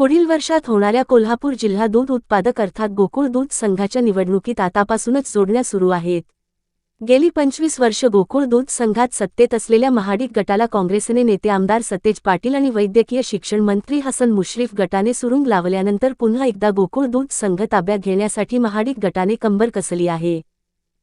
पुढील वर्षात होणाऱ्या कोल्हापूर जिल्हा दूध उत्पादक अर्थात गोकुळ दूध संघाच्या निवडणुकीत आतापासूनच जोडण्या सुरू आहेत. गेली पंचवीस वर्ष गोकुळ दूध संघात सत्तेत असलेल्या महाडिक गटाला काँग्रेसने नेते आमदार सतेज पाटील आणि वैद्यकीय शिक्षण मंत्री हसन मुश्रीफ गटाने सुरुंग लावल्यानंतर पुन्हा एकदा गोकुळ दूध संघ ताब्यात घेण्यासाठी महाडिक गटाने कंबर कसली आहे.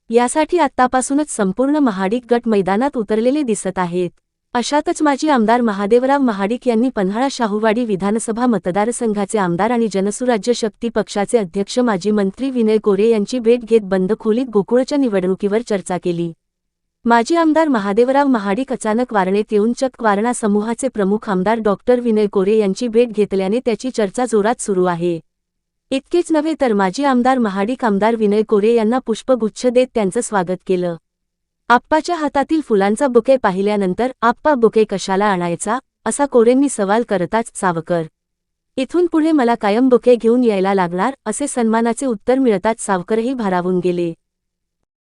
यासाठी आत्तापासूनच संपूर्ण महाडिक गट मैदानात उतरलेले दिसत आहेत. अशातच माजी आमदार महादेवराव महाडिक यांनी पन्हाळा शाहूवाडी विधानसभा मतदारसंघाचे आमदार आणि जनसुराज्य शक्ती पक्षाचे अध्यक्ष माजी मंत्री विनय गोरे यांची भेट घेत बंद खोलीत गोकुळच्या निवडणुकीवर चर्चा केली. माजी आमदार महादेवराव महाडिक अचानक वारणेत येऊन चक वारणा समूहाचे प्रमुख आमदार डॉक्टर विनय गोरे यांची भेट घेतल्याने त्याची चर्चा जोरात सुरू आहे. इतकेच नव्हे तर माजी आमदार महाडिक आमदार विनय कोरे यांना पुष्पगुच्छ देत त्यांचं स्वागत केलं. आप्पाच्या हातातील फुलांचा बुके पाहिल्यानंतर आप्पा बुके कशाला आणायचा असा कोरेंनी सवाल करताच सावकर. इथून पुढे मला कायम बुके घेऊन यायला लागणार असे सन्मानाचे उत्तर मिळताच सावकरही भारावून गेले.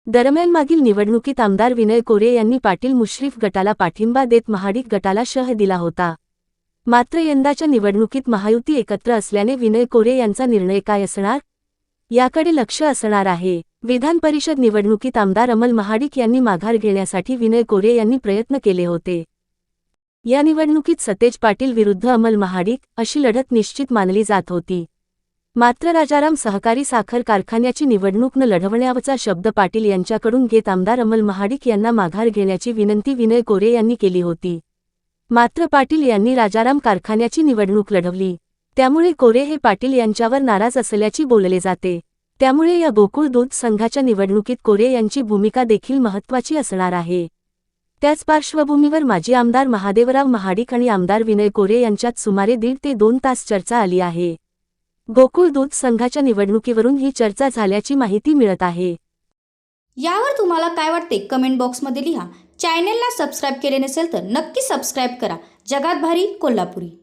दरम्यान मागील निवडणुकीत आमदार विनय कोरे यांनी पाटील मुश्रीफ गटाला पाठिंबा देत महाडिक गटाला शह दिला होता. मात्र यंदाच्या निवडणुकीत महायुती एकत्र असल्याने विनय कोरे यांचा निर्णय काय असणार? याकडे लक्ष असणार आहे. विधान परिषद निवडणुकीत आमदार अमल महाडिक यांनी माघार घेण्यासाठी विनय कोरे यांनी प्रयत्न केले होते. या निवडणुकीत सतेज पाटील विरुद्ध अमल महाडिक अशी लढत निश्चित मानली जात होती. मात्र राजाराम सहकारी साखर कारखान्याची निवडणूक न लढवण्यावचा शब्द पाटील यांच्याकडून घेत आमदार अमल महाडिक यांना माघार घेण्याची विनंती विनय कोरे यांनी केली होती. मात्र पाटील यांनी राजाराम कारखान्याची निवडणूक लढवली. त्यामुळे कोरे हे पाटील यांच्यावर नाराज असल्याची बोलले जाते. त्यामुळे या गोकुळ दूध संघाच्या निवडणुकीत कोरे यांची भूमिका देखील महत्त्वाची असणार आहे. त्याच पार्श्वभूमीवर माजी आमदार महादेवराव महाडिक आणि आमदार विनय कोरे यांच्यात सुमारे दीड ते दोन तास चर्चा आली आहे. गोकुळ दूध संघाच्या निवडणुकीवरून ही चर्चा झाल्याची माहिती मिळत आहे. यावर तुम्हाला काय वाटते कमेंट बॉक्समध्ये लिहा. चॅनेलला सबस्क्राईब केले नसेल तर नक्की सबस्क्राईब करा. जगात भारी कोल्हापुरी.